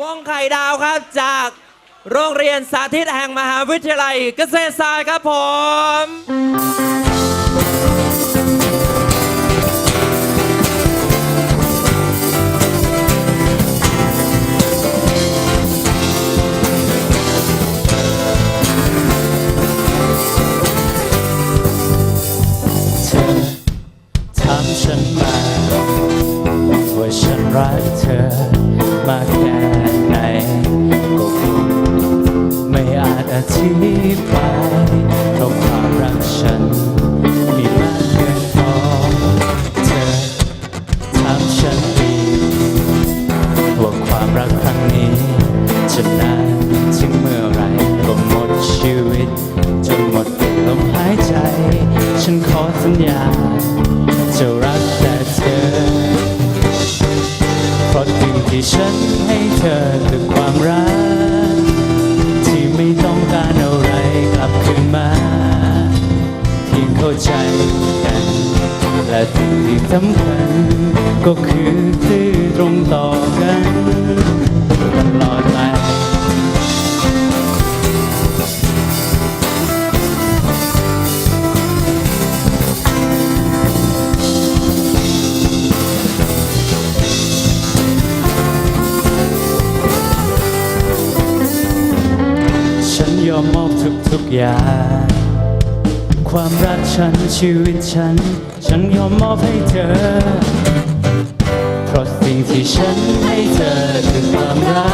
วงไข่ดาวครับจากโรงเรียนสาธิตแห่งมหาวิทยาลัยเกษตรศาสตร์ครับผม อาจอธิบายเพราะความรักฉันมีมากเกินพอเธอถามฉันอีว่าความรักครั้งนี้จะนานถึงเมื่อไรก็หมดชีวิต จนหมดลมหายใจ ฉันขอสัญญา ที่สำคัญ ก็คือซื่อตรงต่อกันตลอดไปฉันยอมมอบทุกทุกๆอย่าง ความรักฉันชีวิตฉัน ฉันยอมมอบให้เธอ เพราะสิ่งที่ฉันให้เธอคือความรั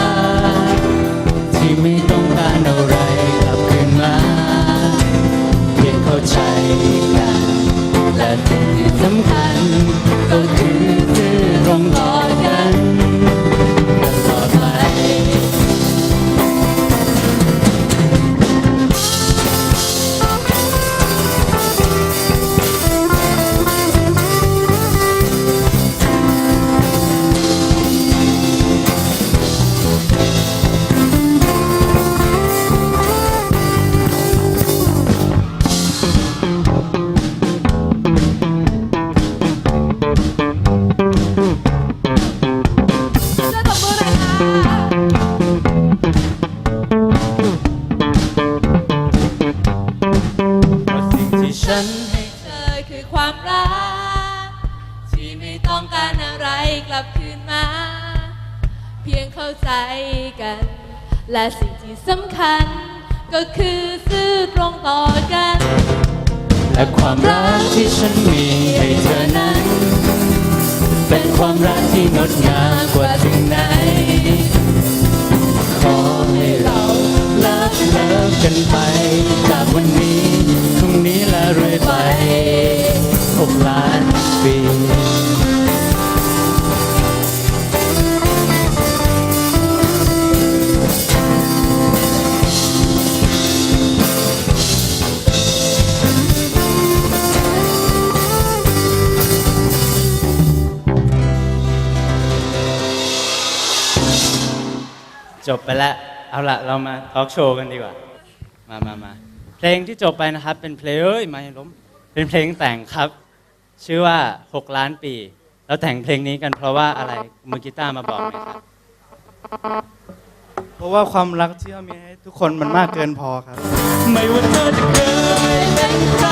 ก ที่ไม่ต้องการอะไรกลับคืนมาเพียงเข้าใจกัน และสิ่งที่สำคัญก็คือซื่อตรงต่อ ต้องการอะไรกลับคืนมา เพียงเข้าใจกัน และสิ่งที่สำคัญ ก็คือซื่อตรงต่อกัน และความรักที่ฉันมีให้เธอนั้น เป็นความรักที่งดงามกว่าสิ่งไหน ขอให้เราเลิกเลิกกันไป จากวันนี้พรุ่งนี้และเรื่อยไปหกล้านปี จบไปแล้ว เอาละเรามาทอล์กโชว์กันดีกว่า มามามาเพลงที่จบไปนะครับ เป็นเพลงเอ้ยไม่ล้ม เป็นเพลงแต่งครับ ชื่อว่า 6 ล้านปี เราแต่งเพลงนี้กันเพราะว่าอะไรมือกีตาร์มาบอกหน่อยครับ เพราะว่าความรักที่เรามีให้ทุกคนมันมากเกินพอครับ ไม่ว่าเธอจะเคยเป็นใคร